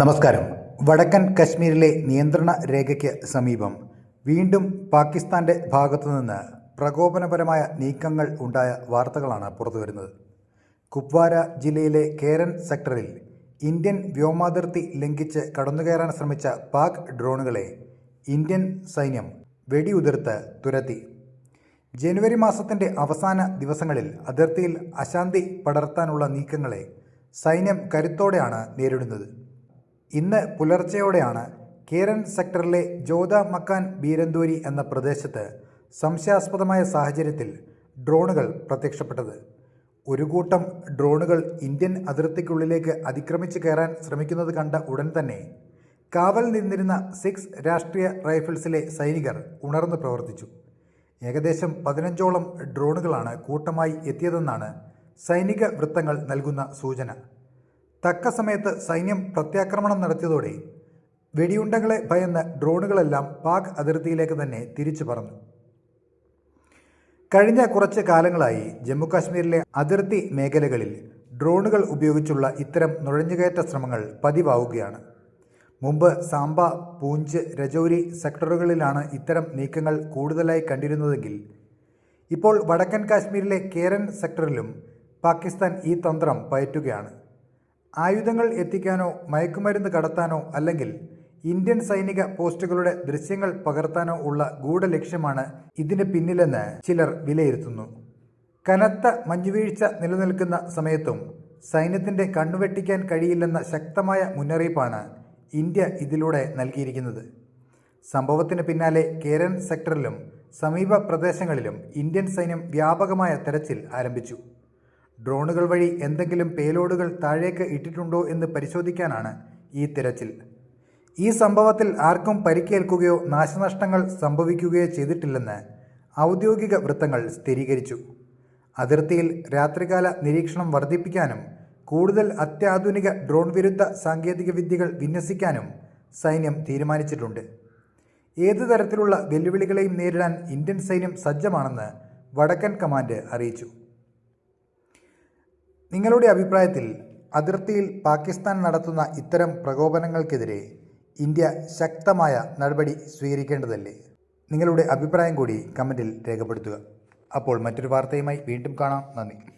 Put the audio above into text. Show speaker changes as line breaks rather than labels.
നമസ്കാരം. വടക്കൻ കശ്മീരിലെ നിയന്ത്രണ രേഖയ്ക്ക് സമീപം വീണ്ടും പാകിസ്ഥാന്റെ ഭാഗത്തുനിന്ന് പ്രകോപനപരമായ നീക്കങ്ങൾ ഉണ്ടായ വാർത്തകളാണ് പുറത്തുവരുന്നത് കുപ്വാര ജില്ലയിലെ കേരൻ സെക്ടറിൽ ഇന്ത്യൻ വ്യോമാതിർത്തി ലംഘിച്ച് കടന്നുകയറാൻ ശ്രമിച്ച പാക് ഡ്രോണുകളെ ഇന്ത്യൻ സൈന്യം വെടിയുതിർത്ത് തുരത്തി. ജനുവരി മാസത്തിന്റെ അവസാന ദിവസങ്ങളിൽ അതിർത്തിയിൽ അശാന്തി പടർത്താനുള്ള നീക്കങ്ങളെ സൈന്യം കരുത്തോടെയാണ് നേരിടുന്നത്. ഇന്ന് പുലർച്ചെയോടെയാണ് കേരൻ സെക്ടറിലെ ജോധ മക്കാൻ ബീരന്തൂരി എന്ന പ്രദേശത്ത് സംശയാസ്പദമായ സാഹചര്യത്തിൽ ഡ്രോണുകൾ പ്രത്യക്ഷപ്പെട്ടത്. ഒരു കൂട്ടം ഡ്രോണുകൾ ഇന്ത്യൻ അതിർത്തിക്കുള്ളിലേക്ക് അതിക്രമിച്ച് കയറാൻ ശ്രമിക്കുന്നത് കണ്ട ഉടൻ തന്നെ കാവൽ നിന്നിരുന്ന സിക്സ് രാഷ്ട്രീയ റൈഫിൾസിലെ സൈനികർ ഉണർന്ന് പ്രവർത്തിച്ചു. ഏകദേശം പതിനഞ്ചോളം ഡ്രോണുകളാണ് കൂട്ടമായി എത്തിയതെന്നാണ് സൈനിക വൃത്തങ്ങൾ നൽകുന്ന സൂചന. തക്ക സമയത്ത് സൈന്യം പ്രത്യാക്രമണം നടത്തിയതോടെ വെടിയുണ്ടകളെ ഭയന്ന് ഡ്രോണുകളെല്ലാം പാക് അതിർത്തിയിലേക്ക് തന്നെ തിരിച്ചു പറഞ്ഞു കഴിഞ്ഞ കുറച്ച് കാലങ്ങളായി ജമ്മുകാശ്മീരിലെ അതിർത്തി മേഖലകളിൽ ഡ്രോണുകൾ ഉപയോഗിച്ചുള്ള ഇത്തരം നുഴഞ്ഞുകയറ്റ ശ്രമങ്ങൾ പതിവാവുകയാണ്. മുമ്പ് സാംബ പൂഞ്ച് രജൌരി സെക്ടറുകളിലാണ് ഇത്തരം നീക്കങ്ങൾ കൂടുതലായി കണ്ടിരുന്നതെങ്കിൽ ഇപ്പോൾ വടക്കൻ കാശ്മീരിലെ കേരൻ സെക്ടറിലും പാകിസ്ഥാൻ ഈ തന്ത്രം പയറ്റുകയാണ്. ആയുധങ്ങൾ എത്തിക്കാനോ മയക്കുമരുന്ന് കടത്താനോ അല്ലെങ്കിൽ ഇന്ത്യൻ സൈനിക പോസ്റ്റുകളുടെ ദൃശ്യങ്ങൾ പകർത്താനോ ഉള്ള ഗൂഢലക്ഷ്യമാണ് ഇതിന് പിന്നിലെന്ന് ചിലർ വിലയിരുത്തുന്നു. കനത്ത മഞ്ഞുവീഴ്ച നിലനിൽക്കുന്ന സമയത്തും സൈന്യത്തിന്റെ കണ്ണുവെട്ടിക്കാൻ കഴിയില്ലെന്ന ശക്തമായ മുന്നറിയിപ്പാണ് ഇന്ത്യ ഇതിലൂടെ നൽകിയിരിക്കുന്നത്. സംഭവത്തിന് പിന്നാലെ കേരൻ സെക്ടറിലും സമീപ പ്രദേശങ്ങളിലും ഇന്ത്യൻ സൈന്യം വ്യാപകമായ തെരച്ചിൽ ആരംഭിച്ചു. ഡ്രോണുകൾ വഴി എന്തെങ്കിലും പേലോഡുകൾ താഴേക്ക് ഇട്ടിട്ടുണ്ടോ എന്ന് പരിശോധിക്കാനാണ് ഈ തിരച്ചിൽ. ഈ സംഭവത്തിൽ ആർക്കും പരിക്കേൽക്കുകയോ നാശനഷ്ടങ്ങൾ സംഭവിക്കുകയോ ചെയ്തിട്ടില്ലെന്ന് ഔദ്യോഗിക വൃത്തങ്ങൾ സ്ഥിരീകരിച്ചു. അതിർത്തിയിൽ രാത്രികാല നിരീക്ഷണം വർദ്ധിപ്പിക്കാനും കൂടുതൽ അത്യാധുനിക ഡ്രോൺ വിരുദ്ധ സാങ്കേതിക വിദ്യകൾ വിന്യസിക്കാനും സൈന്യം തീരുമാനിച്ചിട്ടുണ്ട്. ഏതു തരത്തിലുള്ള വെല്ലുവിളികളെയും നേരിടാൻ ഇന്ത്യൻ സൈന്യം സജ്ജമാണെന്ന് വടക്കൻ കമാൻഡ് അറിയിച്ചു. നിങ്ങളുടെ അഭിപ്രായത്തിൽ അതിർത്തിയിൽ പാകിസ്ഥാൻ നടത്തുന്ന ഇത്തരം പ്രകോപനങ്ങൾക്കെതിരെ ഇന്ത്യ ശക്തമായ നടപടി സ്വീകരിക്കേണ്ടതല്ലേ? നിങ്ങളുടെ അഭിപ്രായം കൂടി കമന്റിൽ രേഖപ്പെടുത്തുക. അപ്പോൾ മറ്റൊരു വാർത്തയുമായി വീണ്ടും കാണാം. നന്ദി.